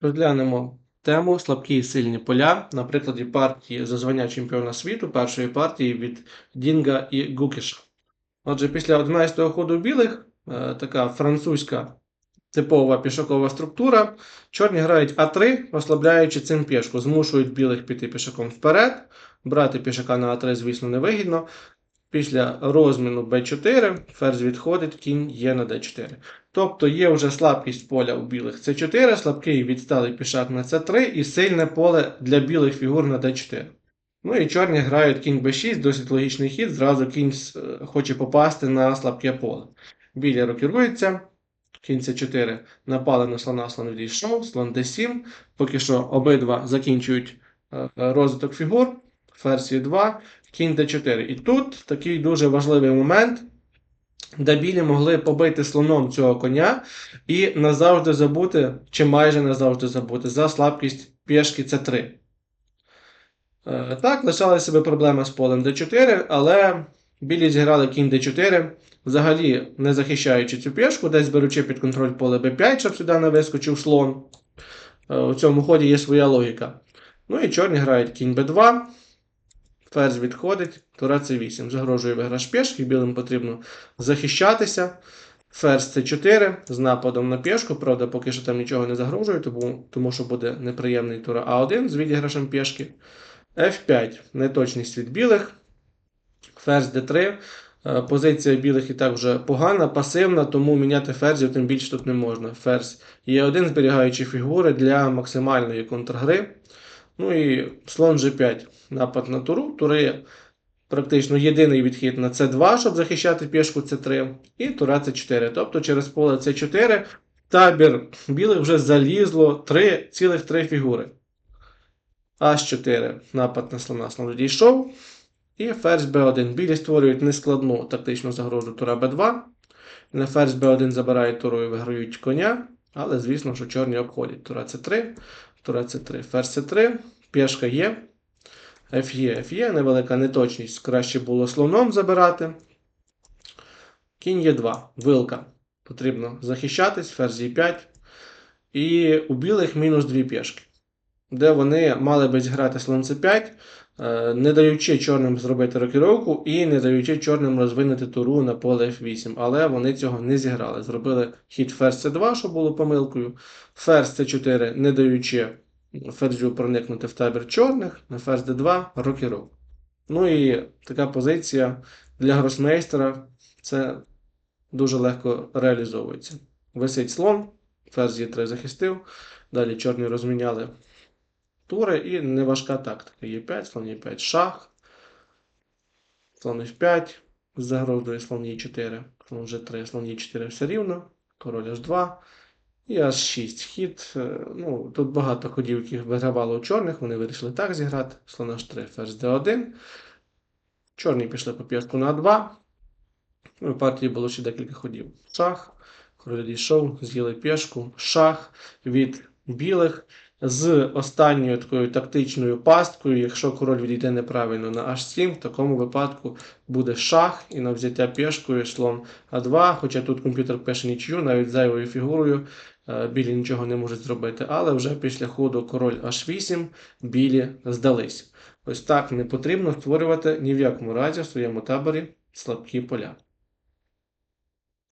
Розглянемо тему слабкі і сильні поля на прикладі партії за звання чемпіона світу першої партії від Дінга і Гукіша. Отже, після 11-го ходу білих е, така французька типова пішокова структура. Чорні грають А3, ослабляючи цим пішку, змушують білих піти пішаком вперед. Брати пішака на А3, звісно, невигідно. Після розміну Б4 ферзь відходить, кінь є на Д4. Тобто є вже слабкість поля у білих С4, слабкий відсталий пішак на С3 і сильне поле для білих фігур на Д4. Ну і чорні грають кінь Б6, досить логічний хід. Зразу кінь е, хоче попасти на слабке поле. Білі рокіруються. Кінь С4 напали на слона, слон відійшов, слон Д7. Поки що обидва закінчують е, розвиток фігур. Ферзь Е2, кінь Д4. І тут такий дуже важливий момент, де білі могли побити слоном цього коня і назавжди забути, чи майже назавжди забути, за слабкість пішки С3. Е, Так, лишалася себе проблема з полем d4, але білі зіграли кінь d4, взагалі не захищаючи цю пішку, десь беручи під контроль поле b5, щоб сюди не вискочив слон. Е, У цьому ході є своя логіка. Ну і чорні грають кінь b2, ферзь відходить, тура c8. Загрожує виграш пішки, білим потрібно захищатися. Ферзь c4 з нападом на пішку, правда, поки що там нічого не загрожує, тому, тому що буде неприємний тура А1 з відіграшем пішки. F5 неточність від білих. Ферзь D3. Е, Позиція білих і так вже погана, пасивна, тому міняти ферзів тим більше тут не можна. Ферзь Е1, зберігаючи фігури для максимальної контргри. Ну і слон G5. Напад на туру. Тури практично єдиний відхід на c2, щоб захищати пішку c3, і тура c4. Тобто через поле c4 табір білих вже залізло 3, цілих 3 фігури. H4 напад на слона, слон відійшов. І ферзь b1. Білі створюють нескладну тактичну загрозу тура b2. На ферзь b1 забирають туру і виграють коня. Але, звісно, що чорні обходять. Тура c3, тура c3, ферзь c3, пішка є. Ф'є, Ф'є, невелика неточність. Краще було слоном забирати. Кінь є 2. Вилка. Потрібно захищатись, ферзь є 5. І у білих мінус 2 пішки де вони мали би зіграти слон c5, е, не даючи чорним зробити рокіровку і не даючи чорним розвинути туру на поле f8. Але вони цього не зіграли. Зробили хід ферзь c2, що було помилкою. Ферзь c4, не даючи ферзю проникнути в табір чорних, на ферзь d2 рокіровку. Ну і така позиція для гросмейстера це дуже легко реалізовується. Висить слон, ферзь e3 захистив, далі чорні розміняли тури і неважка тактика. Є5, слон Е5, шах, слон F5, з загрозою слон Е4, слон G3, слон Е4 все рівно, король H2 і H6 хід. е, Ну, Тут багато ходів, яких вигравало у чорних, вони вирішили так зіграти. Слон H3, ферзь D1. Чорні пішли по п'ятку на 2. У партії було ще декілька ходів. Шах, король дійшов, з'їли пішку, шах від білих з останньою такою тактичною пасткою. Якщо король відійде неправильно на H7, в такому випадку буде шах і на взяття пішкою слон А2. Хоча тут комп'ютер пише нічию, навіть зайвою фігурою е, білі нічого не можуть зробити. Але вже після ходу король H8 білі здались. Ось так не потрібно створювати ні в якому разі в своєму таборі слабкі поля.